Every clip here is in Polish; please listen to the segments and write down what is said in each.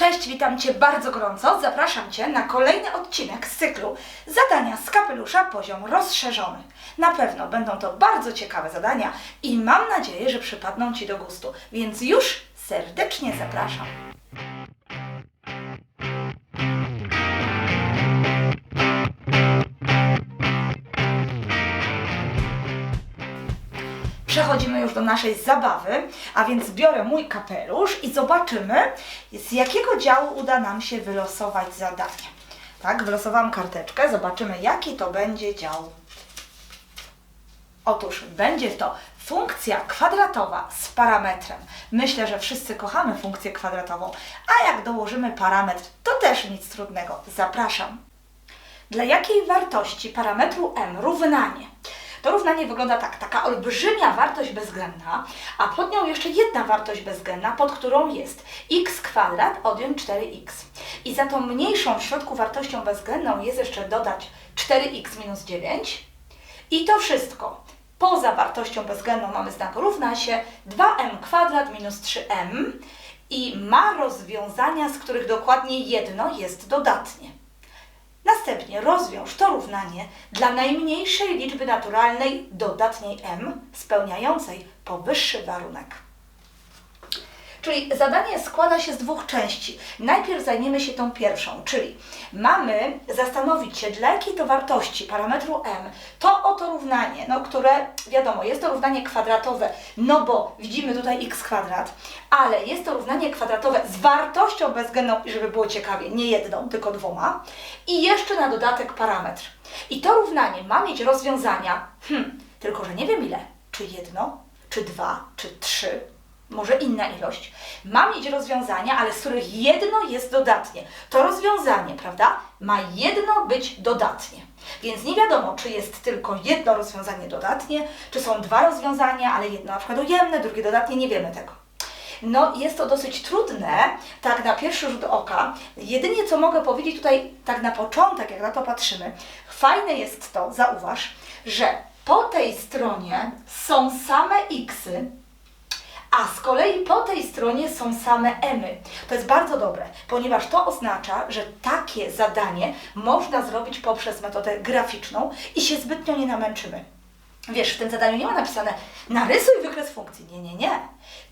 Cześć, witam Cię bardzo gorąco. Zapraszam Cię na kolejny odcinek z cyklu Zadania z kapelusza poziom rozszerzony. Na pewno będą to bardzo ciekawe zadania i mam nadzieję, że przypadną Ci do gustu, więc już serdecznie zapraszam. Przechodzimy już do naszej zabawy, a więc biorę mój kapelusz i zobaczymy, z jakiego działu uda nam się wylosować zadanie. Tak, wylosowałam karteczkę, zobaczymy, jaki to będzie dział. Otóż będzie to funkcja kwadratowa z parametrem. Myślę, że wszyscy kochamy funkcję kwadratową, a jak dołożymy parametr, to też nic trudnego. Zapraszam. Dla jakiej wartości parametru m równanie? To równanie wygląda tak, taka olbrzymia wartość bezwzględna, a pod nią jeszcze jedna wartość bezwzględna, pod którą jest x kwadrat odjąć 4x. I za tą mniejszą w środku wartością bezwzględną jest jeszcze dodać 4x minus 9. I to wszystko. Poza wartością bezwzględną mamy znak równa się 2m kwadrat minus 3m i ma rozwiązania, z których dokładnie jedno jest dodatnie. Następnie rozwiąż to równanie dla najmniejszej liczby naturalnej dodatniej m spełniającej powyższy warunek. Czyli zadanie składa się z dwóch części. Najpierw zajmiemy się tą pierwszą, czyli mamy zastanowić się, dla jakiej to wartości parametru m to oto równanie, no, które wiadomo, jest to równanie kwadratowe, no bo widzimy tutaj x kwadrat, ale jest to równanie kwadratowe z wartością bezwzględną, i żeby było ciekawie, nie jedną, tylko dwoma, i jeszcze na dodatek parametr. I to równanie ma mieć rozwiązania, hmm, tylko że nie wiem ile, czy jedno, czy dwa, czy trzy, może inna ilość, ma mieć rozwiązania, ale z których jedno jest dodatnie. To rozwiązanie, prawda, ma jedno być dodatnie. Więc nie wiadomo, czy jest tylko jedno rozwiązanie dodatnie, czy są dwa rozwiązania, ale jedno na przykład ujemne, drugie dodatnie, nie wiemy tego. No, jest to dosyć trudne, tak na pierwszy rzut oka. Jedynie co mogę powiedzieć tutaj, tak na początek, jak na to patrzymy, fajne jest to, zauważ, że po tej stronie są same xy, a z kolei po tej stronie są same emy. To jest bardzo dobre, ponieważ to oznacza, że takie zadanie można zrobić poprzez metodę graficzną i się zbytnio nie namęczymy. Wiesz, w tym zadaniu nie ma napisane narysuj wykres funkcji. Nie, nie, nie.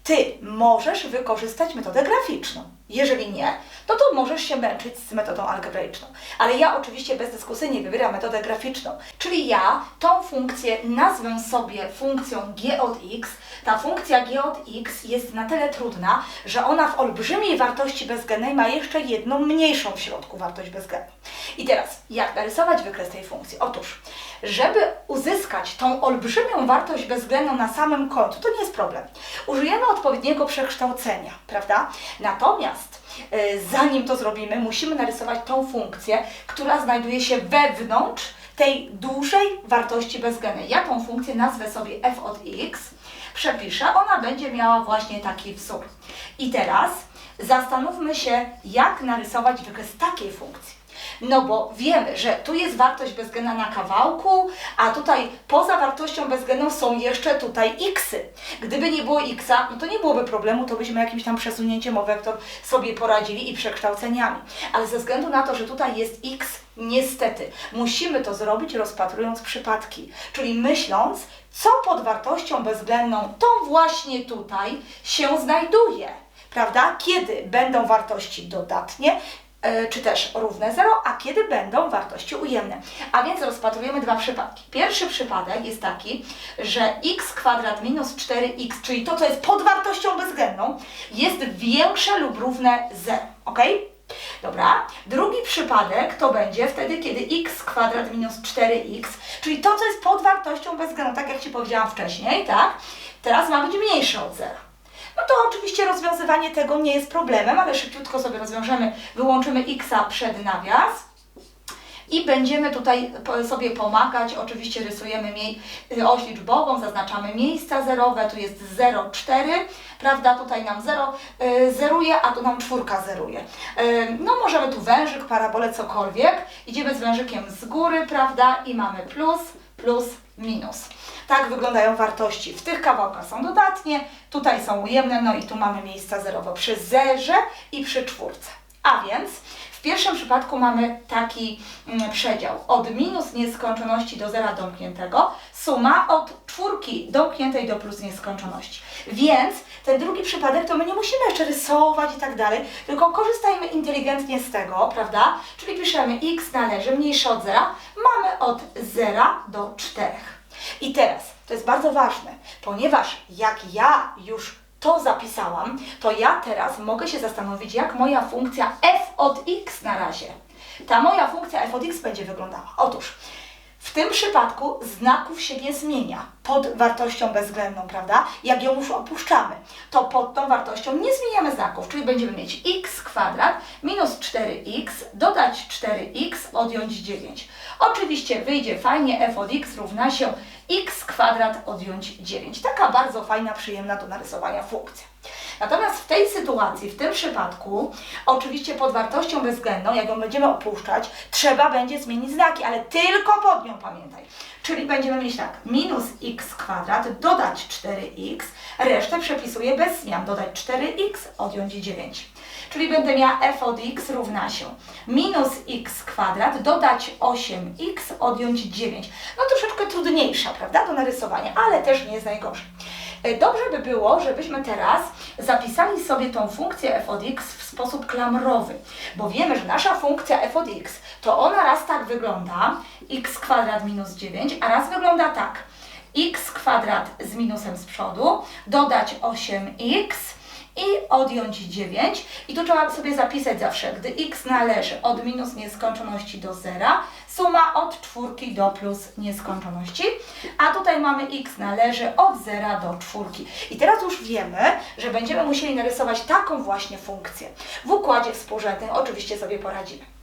Ty możesz wykorzystać metodę graficzną. Jeżeli nie, no to możesz się męczyć z metodą algebraiczną. Ale ja oczywiście bezdyskusyjnie wybieram metodę graficzną. Czyli ja tą funkcję nazwę sobie funkcją g od x. Ta funkcja g od x jest na tyle trudna, że ona w olbrzymiej wartości bezwzględnej ma jeszcze jedną mniejszą w środku wartość bezwzględną. I teraz, jak narysować wykres tej funkcji? Otóż, żeby uzyskać tą olbrzymią wartość bezwzględną na samym końcu, to nie jest problem. Użyjemy odpowiedniego przekształcenia, prawda? Natomiast y, zanim to zrobimy, musimy narysować tą funkcję, która znajduje się wewnątrz tej dużej wartości bezwzględnej. Ja tą funkcję nazwę sobie f od x, przepiszę, ona będzie miała właśnie taki wzór. I teraz zastanówmy się, jak narysować wykres takiej funkcji. No bo wiemy, że tu jest wartość bezwzględna na kawałku, a tutaj poza wartością bezwzględną są jeszcze tutaj xy. Gdyby nie było xa, no to nie byłoby problemu, to byśmy jakimś tam przesunięciem o wektor sobie poradzili i przekształceniami. Ale ze względu na to, że tutaj jest x, niestety musimy to zrobić rozpatrując przypadki, czyli myśląc, co pod wartością bezwzględną tą właśnie tutaj się znajduje prawda? Kiedy będą wartości dodatnie, czy też równe 0, a kiedy będą wartości ujemne. A więc rozpatrujemy dwa przypadki. Pierwszy przypadek jest taki, że x kwadrat minus 4x, czyli to, co jest pod wartością bezwzględną, jest większe lub równe 0, ok? Dobra. Drugi przypadek to będzie wtedy, kiedy x kwadrat minus 4x, czyli to, co jest pod wartością bezwzględną, tak jak Ci powiedziałam wcześniej, tak? Teraz ma być mniejsze od 0. No to oczywiście rozwiązywanie tego nie jest problemem, ale szybciutko sobie rozwiążemy, wyłączymy x przed nawias. I będziemy tutaj sobie pomagać. Oczywiście rysujemy y, oś liczbową, zaznaczamy miejsca zerowe. Tu jest 0,4, prawda? Tutaj nam 0 y, zeruje, a tu nam czwórka zeruje. Y, no możemy tu wężyk, parabolę, cokolwiek. Idziemy z wężykiem z góry, prawda? I mamy plus, plus, minus. Tak wyglądają wartości. W tych kawałkach są dodatnie, tutaj są ujemne, no i tu mamy miejsca zerowe przy zerze i przy czwórce. A więc w pierwszym przypadku mamy taki mm, przedział od minus nieskończoności do zera domkniętego, suma od czwórki domkniętej do plus nieskończoności. Więc ten drugi przypadek to my nie musimy jeszcze rysować i tak dalej, tylko korzystajmy inteligentnie z tego, prawda? Czyli piszemy x należy mniejsze od zera, mamy od zera do 4. I teraz, to jest bardzo ważne, ponieważ jak ja już to zapisałam, to ja teraz mogę się zastanowić, jak moja funkcja f od x na razie, ta moja funkcja f od x będzie wyglądała. Otóż, w tym przypadku znaków się nie zmienia pod wartością bezwzględną, prawda? Jak ją już opuszczamy, to pod tą wartością nie zmieniamy znaków, czyli będziemy mieć x kwadrat minus 4x, dodać 4x, odjąć 9. Oczywiście wyjdzie fajnie f od x równa się x kwadrat odjąć 9. Taka bardzo fajna, przyjemna do narysowania funkcja. Natomiast w tej sytuacji, w tym przypadku, oczywiście pod wartością bezwzględną, jak ją będziemy opuszczać, trzeba będzie zmienić znaki, ale tylko pod nią pamiętaj. Czyli będziemy mieć tak, minus x kwadrat, dodać 4x, resztę przepisuję bez zmian, dodać 4x, odjąć 9. Czyli będę miała f od x równa się minus x kwadrat, dodać 8x, odjąć 9. No troszeczkę trudniejsza, prawda, do narysowania, ale też nie jest najgorzej. E, Dobrze by było, żebyśmy teraz zapisali sobie tą funkcję f od x w sposób klamrowy, bo wiemy, że nasza funkcja f od x to ona raz tak wygląda, x kwadrat minus 9, a raz wygląda tak, x kwadrat z minusem z przodu, dodać 8x, i odjąć 9. I tu trzeba sobie zapisać zawsze, gdy x należy od minus nieskończoności do zera, suma od czwórki do plus nieskończoności, a tutaj mamy x należy od zera do czwórki. I teraz już wiemy, że będziemy musieli narysować taką właśnie funkcję. W układzie współrzędnym oczywiście sobie poradzimy.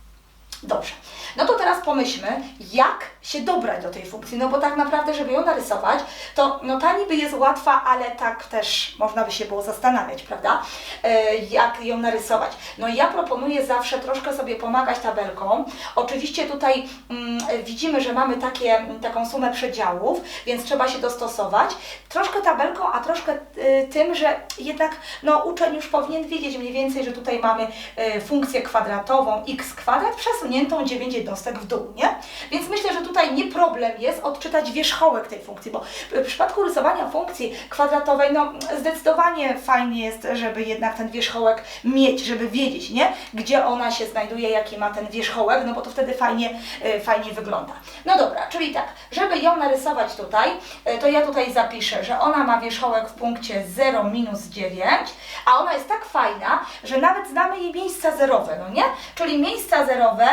Dobrze. No to teraz pomyślmy, jak się dobrać do tej funkcji, no bo tak naprawdę, żeby ją narysować, to no ta niby jest łatwa, ale tak też można by się było zastanawiać, prawda? E, jak ją narysować. No ja proponuję zawsze troszkę sobie pomagać tabelką. Oczywiście tutaj mm, widzimy, że mamy takie, taką sumę przedziałów, więc trzeba się dostosować. Troszkę tabelką, a troszkę y, tym, że jednak no, uczeń już powinien wiedzieć mniej więcej, że tutaj mamy y, funkcję kwadratową x kwadrat przesuniętą 9 jednostek w dół, nie? Więc myślę, że tutaj nie problem jest odczytać wierzchołek tej funkcji, bo w przypadku rysowania funkcji kwadratowej, no zdecydowanie fajnie jest, żeby jednak ten wierzchołek mieć, żeby wiedzieć, nie? Gdzie ona się znajduje, jaki ma ten wierzchołek, no bo to wtedy fajnie, y, fajnie wygląda. No dobra, czyli tak, żeby ją narysować tutaj, y, to ja tutaj zapiszę, że ona ma wierzchołek w punkcie 0 minus 9, a ona jest tak fajna, że nawet znamy jej miejsca zerowe, no nie? Czyli miejsca zerowe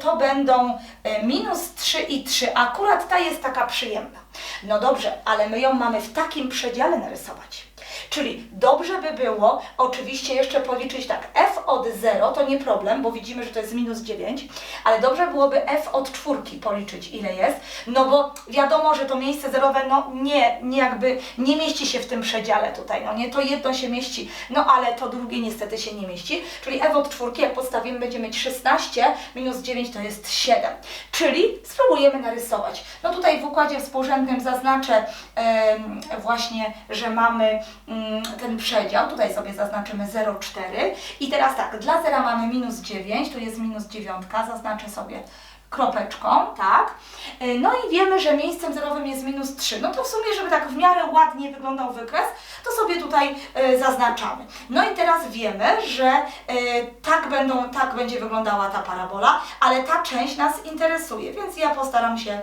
to będą y, minus 3 i 3. Akurat ta jest taka przyjemna. No dobrze, ale my ją mamy w takim przedziale narysować. Czyli dobrze by było oczywiście jeszcze policzyć tak, f od 0 to nie problem, bo widzimy, że to jest minus 9, ale dobrze byłoby f od czwórki policzyć ile jest, no bo wiadomo, że to miejsce zerowe no nie, nie jakby nie mieści się w tym przedziale tutaj, no nie, to jedno się mieści, no ale to drugie niestety się nie mieści, czyli f od czwórki jak podstawimy będziemy mieć 16, minus 9 to jest 7, czyli spróbujemy narysować. No tutaj w układzie współrzędnym zaznaczę em, właśnie, że mamy ten przedział, tutaj sobie zaznaczymy 0,4 i teraz tak, dla zera mamy minus 9, tu jest minus 9, zaznaczę sobie kropeczką, tak? Y, No i wiemy, że miejscem zerowym jest minus 3. No to w sumie, żeby tak w miarę ładnie wyglądał wykres, to sobie tutaj y, zaznaczamy. No i teraz wiemy, że y, tak, będą, tak będzie wyglądała ta parabola, ale ta część nas interesuje, więc ja postaram się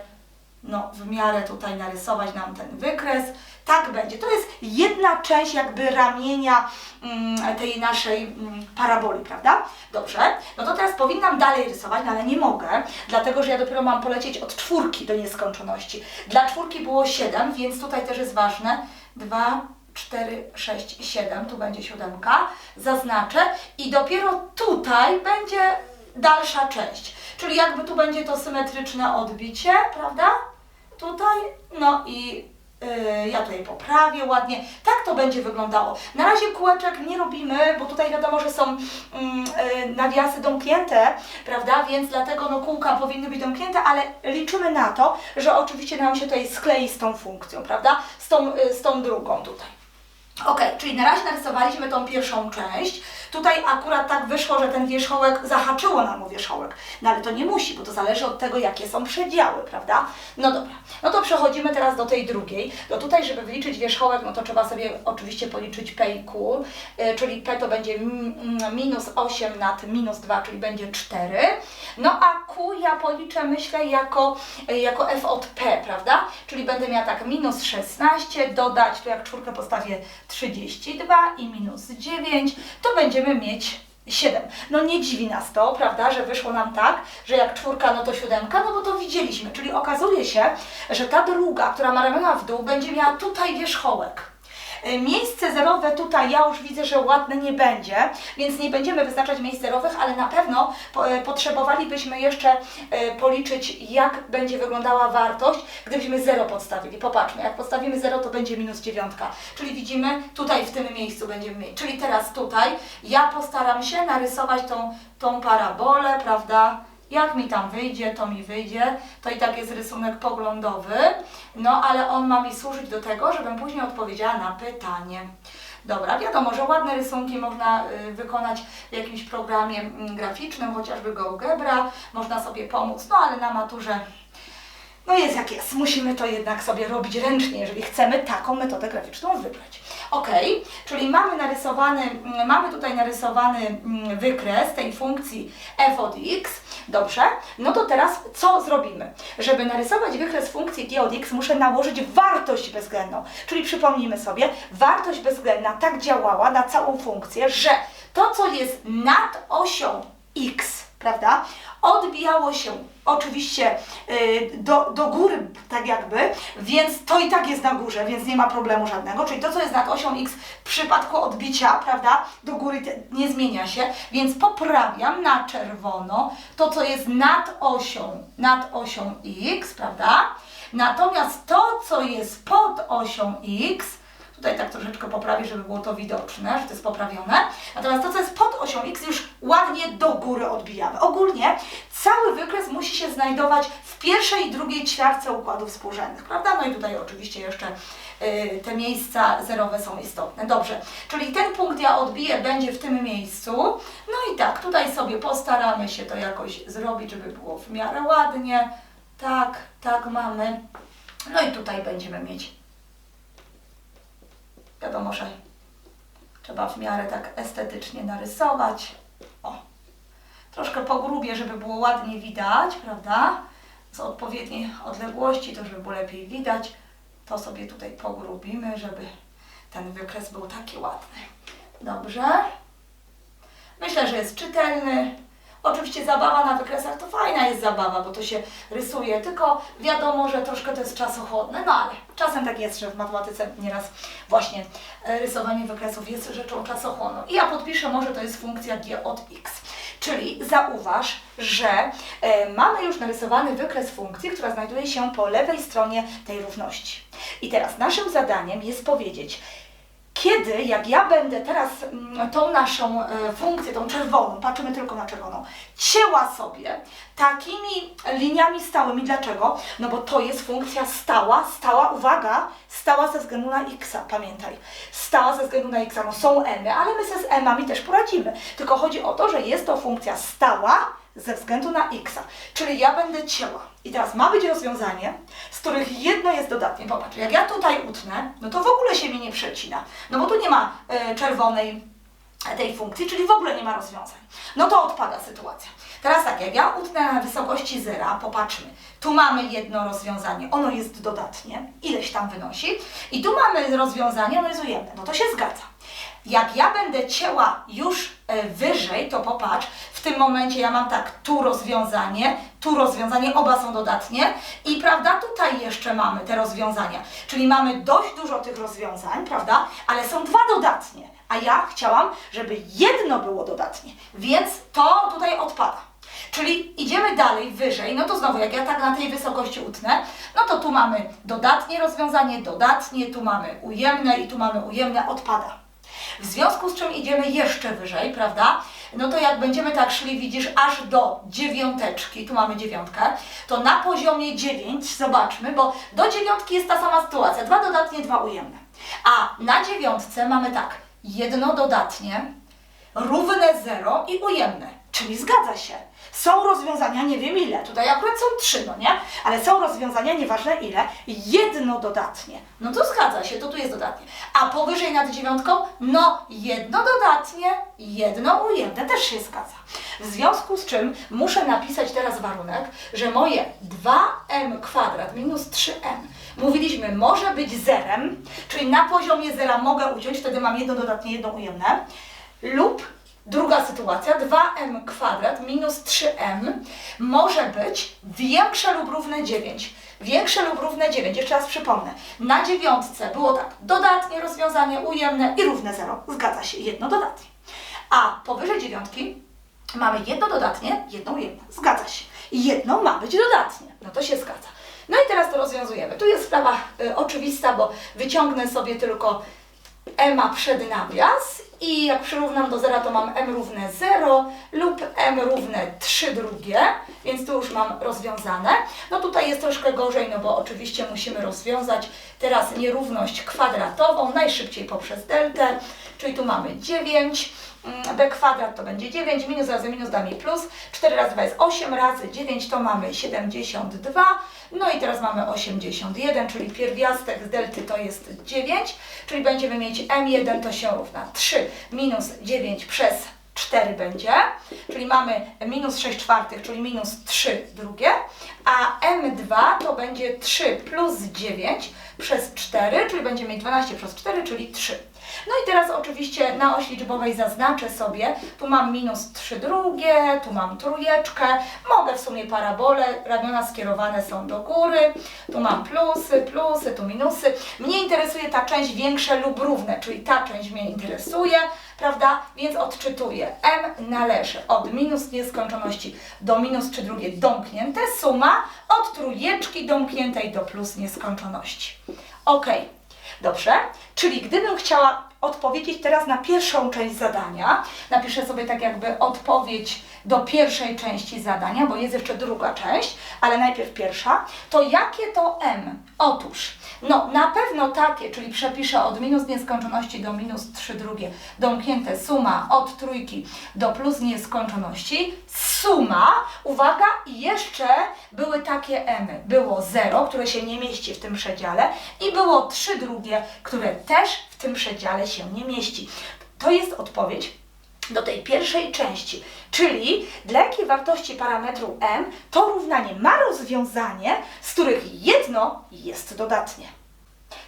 no, w miarę tutaj narysować nam ten wykres. Tak będzie. To jest jedna część jakby ramienia mm, tej naszej mm, paraboli, prawda? Dobrze. No to teraz powinnam dalej rysować, no ale nie mogę, dlatego że ja dopiero mam polecieć od czwórki do nieskończoności. Dla czwórki było 7, więc tutaj też jest ważne. 2, 4, 6, 7, tu będzie siódemka, zaznaczę i dopiero tutaj będzie dalsza część. Czyli jakby tu będzie to symetryczne odbicie, prawda? Tutaj, no i yy, ja tutaj poprawię ładnie. Tak to będzie wyglądało. Na razie kółeczek nie robimy, bo tutaj wiadomo, że są yy, nawiasy domknięte, prawda? Więc dlatego no, kółka powinny być domknięte, ale liczymy na to, że oczywiście nam się tutaj sklei z tą funkcją, prawda? Z tą, yy, z tą drugą tutaj. Ok, czyli na razie narysowaliśmy tą pierwszą część, Tutaj akurat tak wyszło, że ten wierzchołek zahaczyło nam o wierzchołek. No ale to nie musi, bo to zależy od tego, jakie są przedziały, prawda? No dobra. No to przechodzimy teraz do tej drugiej. No tutaj, żeby wyliczyć wierzchołek, no to trzeba sobie oczywiście policzyć P i Q, y, czyli P to będzie minus 8 nad minus 2, czyli będzie 4. No a Q ja policzę, myślę, jako, y, jako F od P, prawda? Czyli będę miała tak minus 16, dodać, tu jak czwórkę postawię 32 i minus 9, to będziemy mieć 7. No nie dziwi nas to, prawda, że wyszło nam tak, że jak czwórka, no to siódemka, no bo to widzieliśmy. Czyli okazuje się, że ta druga, która ma ramiona w dół, będzie miała tutaj wierzchołek. Y, Miejsce zerowe tutaj ja już widzę, że ładne nie będzie, więc nie będziemy wyznaczać miejsc zerowych, ale na pewno y, potrzebowalibyśmy jeszcze y, policzyć, jak będzie wyglądała wartość, gdybyśmy 0 podstawili. Popatrzmy, jak postawimy 0, to będzie minus dziewiątka. Czyli widzimy, tutaj w tym miejscu będziemy mieć. Czyli teraz tutaj ja postaram się narysować tą, tą parabolę, prawda? Jak mi tam wyjdzie, to mi wyjdzie. To i tak jest rysunek poglądowy, no ale on ma mi służyć do tego, żebym później odpowiedziała na pytanie. Dobra, wiadomo, że ładne rysunki można y, wykonać w jakimś programie mm, graficznym, chociażby GeoGebra, można sobie pomóc, no ale na maturze no jest jak jest. Musimy to jednak sobie robić ręcznie, jeżeli chcemy taką metodę graficzną wybrać. Ok, czyli mamy narysowany, mamy tutaj narysowany mm, wykres tej funkcji f od x. Dobrze, no to teraz co zrobimy? Żeby narysować wykres funkcji g od x, muszę nałożyć wartość bezwzględną. Czyli przypomnijmy sobie, wartość bezwzględna tak działała na całą funkcję, że to, co jest nad osią x, prawda, odbijało się oczywiście y, do, do góry, tak jakby, więc to i tak jest na górze, więc nie ma problemu żadnego. Czyli to, co jest nad osią x w przypadku odbicia, prawda, do góry nie zmienia się, więc poprawiam na czerwono to, co jest nad osią, nad osią x, prawda. Natomiast to, co jest pod osią x, Tutaj tak troszeczkę poprawię, żeby było to widoczne, że to jest poprawione. Natomiast to, co jest pod osią X, już ładnie do góry odbijamy. Ogólnie cały wykres musi się znajdować w pierwszej i drugiej ćwiartce układów współrzędnych, prawda? No i tutaj oczywiście jeszcze y, te miejsca zerowe są istotne. Dobrze, czyli ten punkt ja odbiję, będzie w tym miejscu. No i tak, tutaj sobie postaramy się to jakoś zrobić, żeby było w miarę ładnie. Tak, tak mamy. No i tutaj będziemy mieć Wiadomo, że trzeba w miarę tak estetycznie narysować. Troszkę pogrubię, żeby było ładnie widać, prawda? Z odpowiedniej odległości, to żeby było lepiej widać. To sobie tutaj pogrubimy, żeby ten wykres był taki ładny. Dobrze. Myślę, że jest czytelny. Oczywiście zabawa na wykresach to fajna jest zabawa, bo to się rysuje, tylko wiadomo, że troszkę to jest czasochłonne, no ale czasem tak jest, że w matematyce nieraz właśnie e, rysowanie wykresów jest rzeczą czasochłonną. I ja podpiszę, może to jest funkcja g od x. Czyli zauważ, że e, mamy już narysowany wykres funkcji, która znajduje się po lewej stronie tej równości. I teraz naszym zadaniem jest powiedzieć, kiedy, jak ja będę teraz mm, tą naszą e, funkcję, tą czerwoną, patrzymy tylko na czerwoną, cięła sobie takimi liniami stałymi. Dlaczego? No bo to jest funkcja stała, stała, uwaga, stała ze względu na x, pamiętaj. Stała ze względu na x, no są m, ale my z m-ami też poradzimy. Tylko chodzi o to, że jest to funkcja stała ze względu na x. Czyli ja będę cięła. I teraz ma być rozwiązanie, z których jedno jest dodatnie. Popatrz, jak ja tutaj utnę, no to w ogóle się mi nie przecina. No bo tu nie ma e, czerwonej tej funkcji, czyli w ogóle nie ma rozwiązań. No to odpada sytuacja. Teraz tak, jak ja utnę na wysokości zera, popatrzmy, tu mamy jedno rozwiązanie, ono jest dodatnie, ileś tam wynosi, i tu mamy rozwiązanie, ono jest ujemne, no to się zgadza. Jak ja będę cięła już e, wyżej, to popatrz, w tym momencie ja mam tak, tu rozwiązanie, tu rozwiązanie, oba są dodatnie. I prawda, tutaj jeszcze mamy te rozwiązania, czyli mamy dość dużo tych rozwiązań, prawda, ale są dwa dodatnie, a ja chciałam, żeby jedno było dodatnie, więc to tutaj odpada. Czyli idziemy dalej, wyżej, no to znowu, jak ja tak na tej wysokości utnę, no to tu mamy dodatnie rozwiązanie, dodatnie, tu mamy ujemne i tu mamy ujemne, odpada. W związku z czym idziemy jeszcze wyżej, prawda? No to jak będziemy tak szli, widzisz, aż do dziewiąteczki, tu mamy dziewiątkę, to na poziomie 9, zobaczmy, bo do dziewiątki jest ta sama sytuacja, dwa dodatnie, dwa ujemne. A na dziewiątce mamy tak, jedno dodatnie, równe 0 i ujemne. Czyli zgadza się. Są rozwiązania, nie wiem ile, tutaj akurat są trzy, no nie? Ale są rozwiązania, nieważne ile, jedno dodatnie. No to zgadza się, to tu jest dodatnie. A powyżej nad dziewiątką, no jedno dodatnie, jedno ujemne, też się zgadza. W związku z czym muszę napisać teraz warunek, że moje 2m kwadrat minus 3m, mówiliśmy, może być zerem, czyli na poziomie zera mogę uciąć, wtedy mam jedno dodatnie, jedno ujemne, lub Druga sytuacja, 2m kwadrat minus 3m może być większe lub równe 9. Większe lub równe 9, jeszcze raz przypomnę. Na dziewiątce było tak, dodatnie rozwiązanie ujemne i równe 0. Zgadza się, jedno dodatnie. A powyżej dziewiątki mamy jedno dodatnie, jedno ujemne. Zgadza się. Jedno ma być dodatnie. No to się zgadza. No i teraz to rozwiązujemy. Tu jest sprawa y, oczywista, bo wyciągnę sobie tylko m przed nawias i jak przyrównam do zera, to mam m równe 0 lub m równe 3 drugie, więc tu już mam rozwiązane. No tutaj jest troszkę gorzej, no bo oczywiście musimy rozwiązać teraz nierówność kwadratową, najszybciej poprzez deltę, czyli tu mamy 9, mm, b kwadrat to będzie 9, minus razy minus da mi plus, 4 razy 2 jest 8, razy 9 to mamy 72, no i teraz mamy 81, czyli pierwiastek z delty to jest 9, czyli będziemy mieć m1 to się równa 3 minus 9 przez 4 będzie, czyli mamy minus 6 czwartych, czyli minus 3 drugie, a m2 to będzie 3 plus 9 przez 4, czyli będziemy mieć 12 przez 4, czyli 3. No i teraz oczywiście na osi liczbowej zaznaczę sobie, tu mam minus 3 drugie, tu mam trójeczkę, mogę w sumie parabole, ramiona skierowane są do góry, tu mam plusy, plusy, tu minusy. Mnie interesuje ta część większe lub równe, czyli ta część mnie interesuje, prawda? Więc odczytuję. M należy od minus nieskończoności do minus 3 drugie domknięte, suma od trójeczki domkniętej do plus nieskończoności. Ok, dobrze? Czyli gdybym chciała odpowiedzieć teraz na pierwszą część zadania. Napiszę sobie tak jakby odpowiedź do pierwszej części zadania, bo jest jeszcze druga część, ale najpierw pierwsza. To jakie to m? Otóż, no na pewno takie, czyli przepiszę od minus nieskończoności do minus 3 drugie, domknięte suma od trójki do plus nieskończoności. Suma, uwaga, i jeszcze były takie m. Było 0, które się nie mieści w tym przedziale i było 3 drugie, które też w tym przedziale się nie mieści. To jest odpowiedź do tej pierwszej części, czyli dla jakiej wartości parametru m to równanie ma rozwiązanie, z których jedno jest dodatnie.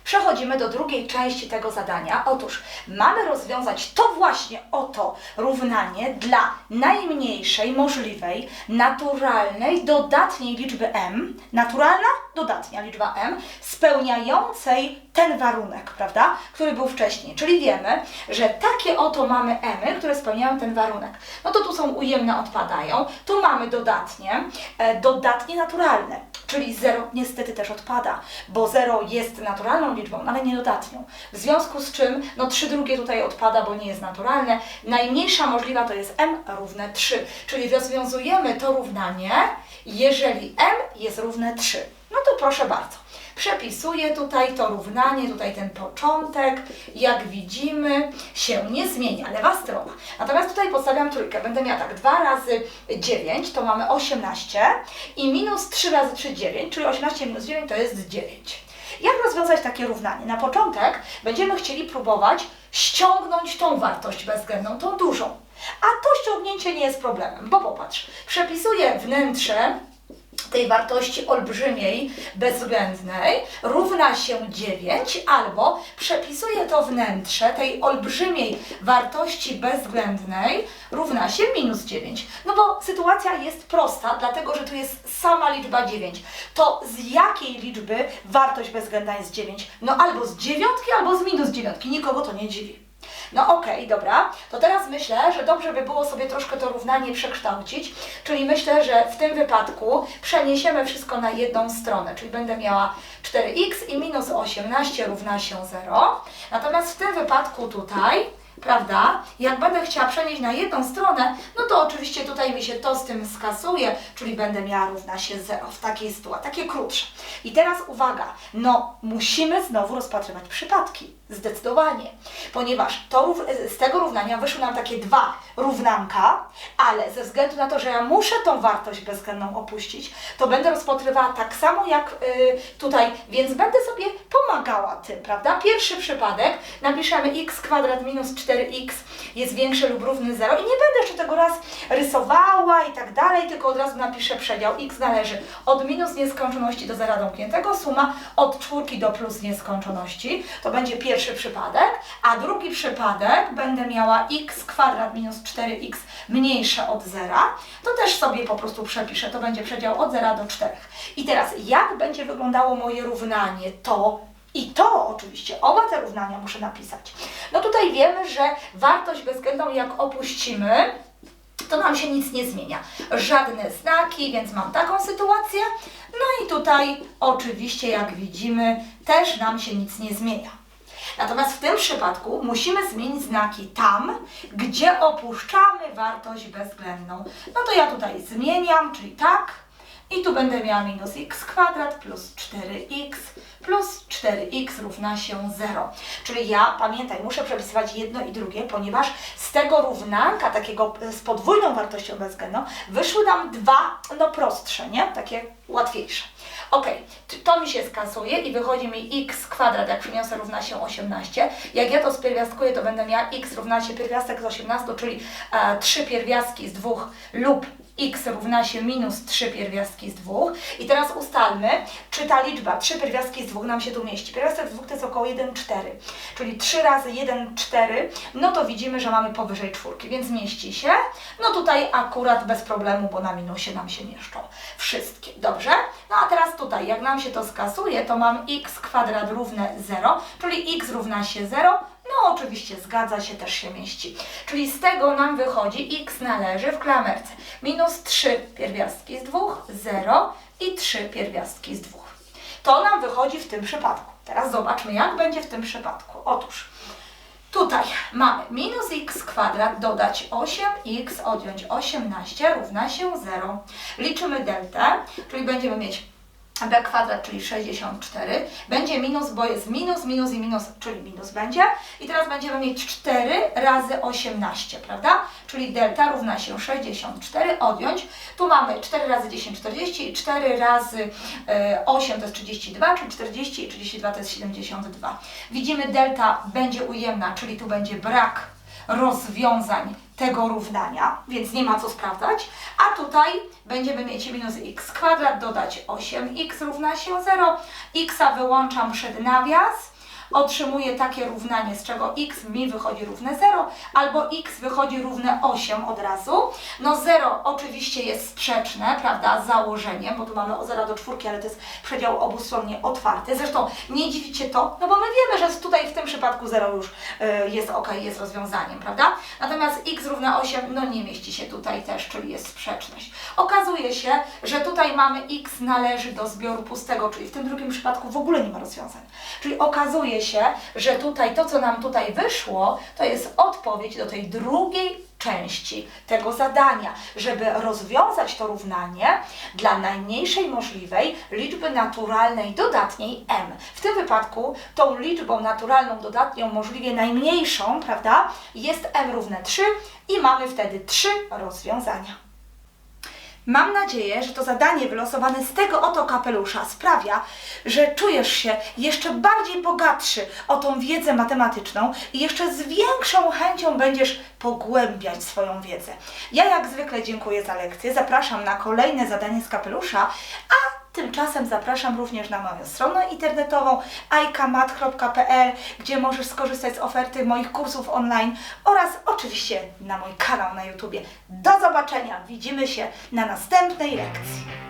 Przechodzimy do drugiej części tego zadania. Otóż mamy rozwiązać to właśnie oto równanie dla najmniejszej możliwej naturalnej dodatniej liczby m, naturalna dodatnia liczba m, spełniającej ten warunek, prawda, który był wcześniej. Czyli wiemy, że takie oto mamy m, które spełniają ten warunek. No to tu są ujemne, odpadają. Tu mamy dodatnie, e, dodatnie naturalne, czyli 0 niestety też odpada, bo 0 jest naturalną liczbą, ale nie dodatnią. W związku z czym, no 3 drugie tutaj odpada, bo nie jest naturalne. Najmniejsza możliwa to jest m równe 3, czyli rozwiązujemy to równanie, jeżeli m jest równe 3. No to proszę bardzo. Przepisuję tutaj to równanie, tutaj ten początek, jak widzimy, się nie zmienia, lewa strona. Natomiast tutaj podstawiam trójkę, będę miała tak 2 razy 9, to mamy 18 i minus 3 razy 3, 9, czyli 18 minus 9 to jest 9. Jak rozwiązać takie równanie? Na początek będziemy chcieli próbować ściągnąć tą wartość bezwzględną, tą dużą. A to ściągnięcie nie jest problemem, bo popatrz, przepisuję wnętrze tej wartości olbrzymiej, bezwzględnej równa się 9, albo przepisuję to wnętrze tej olbrzymiej wartości bezwzględnej równa się minus 9. No bo sytuacja jest prosta, dlatego że tu jest sama liczba 9. To z jakiej liczby wartość bezwzględna jest 9? No albo z dziewiątki, albo z minus dziewiątki. Nikogo to nie dziwi. No okej, okay, dobra. To teraz myślę, że dobrze by było sobie troszkę to równanie przekształcić, czyli myślę, że w tym wypadku przeniesiemy wszystko na jedną stronę, czyli będę miała 4x i minus 18 równa się 0. Natomiast w tym wypadku tutaj prawda? Jak będę chciała przenieść na jedną stronę, no to oczywiście tutaj mi się to z tym skasuje, czyli będę miała równa się 0 w takiej sytuacji, takie krótsze. I teraz uwaga, no musimy znowu rozpatrywać przypadki. Zdecydowanie, ponieważ to, z tego równania wyszły nam takie dwa równanka, ale ze względu na to, że ja muszę tą wartość bezwzględną opuścić, to będę rozpatrywała tak samo jak y, tutaj, więc będę sobie pomagała tym, prawda? Pierwszy przypadek, napiszemy x kwadrat minus 4x jest większy lub równy 0 i nie będę jeszcze tego raz rysowała i tak dalej, tylko od razu napiszę przedział x należy od minus nieskończoności do zera domkniętego, suma od czwórki do plus nieskończoności, to będzie pierwszy przypadek, a drugi przypadek będę miała x kwadrat minus 4x mniejsze od zera, to też sobie po prostu przepiszę, to będzie przedział od 0 do 4. I teraz jak będzie wyglądało moje równanie, to i to oczywiście, oba te równania muszę napisać. No tutaj wiemy, że wartość bezwzględną jak opuścimy, to nam się nic nie zmienia. Żadne znaki, więc mam taką sytuację. No i tutaj oczywiście, jak widzimy, też nam się nic nie zmienia. Natomiast w tym przypadku musimy zmienić znaki tam, gdzie opuszczamy wartość bezwzględną. No to ja tutaj zmieniam, czyli tak. I tu będę miała minus x kwadrat plus 4x plus 4x równa się 0. Czyli ja, pamiętaj, muszę przepisywać jedno i drugie, ponieważ z tego równanka, takiego e, z podwójną wartością bezwzględną, wyszły nam dwa, no prostsze, nie? Takie łatwiejsze. Ok, to mi się skasuje i wychodzi mi x kwadrat, jak przyniosę równa się 18. Jak ja to spierwiastkuję, to będę miała x równa się pierwiastek z 18, czyli e, 3 pierwiastki z 2 lub x równa się minus 3 pierwiastki z 2. I teraz ustalmy, czy ta liczba 3 pierwiastki z 2 nam się tu mieści. Pierwiastek z 2 to jest około 1,4, czyli 3 razy 1,4, no to widzimy, że mamy powyżej czwórki, więc mieści się. No tutaj akurat bez problemu, bo na minusie nam się mieszczą wszystkie. Dobrze? No a teraz tutaj, jak nam się to skasuje, to mam x kwadrat równe 0, czyli x równa się 0, no oczywiście zgadza się, też się mieści. Czyli z tego nam wychodzi x należy w klamerce minus 3 pierwiastki z 2, 0 i 3 pierwiastki z 2. To nam wychodzi w tym przypadku. Teraz zobaczmy, jak będzie w tym przypadku. Otóż tutaj mamy minus x kwadrat dodać 8x odjąć 18 równa się 0. Liczymy deltę, czyli będziemy mieć b kwadrat, czyli 64, będzie minus, bo jest minus, minus i minus, czyli minus będzie. I teraz będziemy mieć 4 razy 18, prawda? Czyli delta równa się 64, odjąć. Tu mamy 4 razy 10, 40 i 4 razy e, 8 to jest 32, czyli 40 i 32 to jest 72. Widzimy delta będzie ujemna, czyli tu będzie brak rozwiązań tego równania, więc nie ma co sprawdzać. A tutaj będziemy mieć minus x kwadrat, dodać 8x równa się 0. x wyłączam przed nawias. Otrzymuję takie równanie, z czego x mi wychodzi równe 0, albo x wychodzi równe 8 od razu. No 0 oczywiście jest sprzeczne, prawda, z założeniem, bo tu mamy od 0 do 4, ale to jest przedział obustronnie otwarty. Zresztą nie dziwicie to, no bo my wiemy, że tutaj w tym przypadku 0 już y, jest ok, jest rozwiązaniem, prawda? Natomiast x równe 8, no nie mieści się tutaj też, czyli jest sprzeczność. Okazuje się, że tutaj mamy x należy do zbioru pustego, czyli w tym drugim przypadku w ogóle nie ma rozwiązań. Czyli okazuje się, że tutaj to, co nam tutaj wyszło, to jest odpowiedź do tej drugiej części tego zadania, żeby rozwiązać to równanie dla najmniejszej możliwej liczby naturalnej dodatniej m. W tym wypadku tą liczbą naturalną dodatnią możliwie najmniejszą, prawda, jest m równe 3 i mamy wtedy trzy rozwiązania. Mam nadzieję, że to zadanie wylosowane z tego oto kapelusza sprawia, że czujesz się jeszcze bardziej bogatszy o tą wiedzę matematyczną i jeszcze z większą chęcią będziesz pogłębiać swoją wiedzę. Ja jak zwykle dziękuję za lekcję, zapraszam na kolejne zadanie z kapelusza, a Tymczasem zapraszam również na moją stronę internetową aikamat.pl, gdzie możesz skorzystać z oferty moich kursów online oraz oczywiście na mój kanał na YouTubie. Do zobaczenia, widzimy się na następnej lekcji.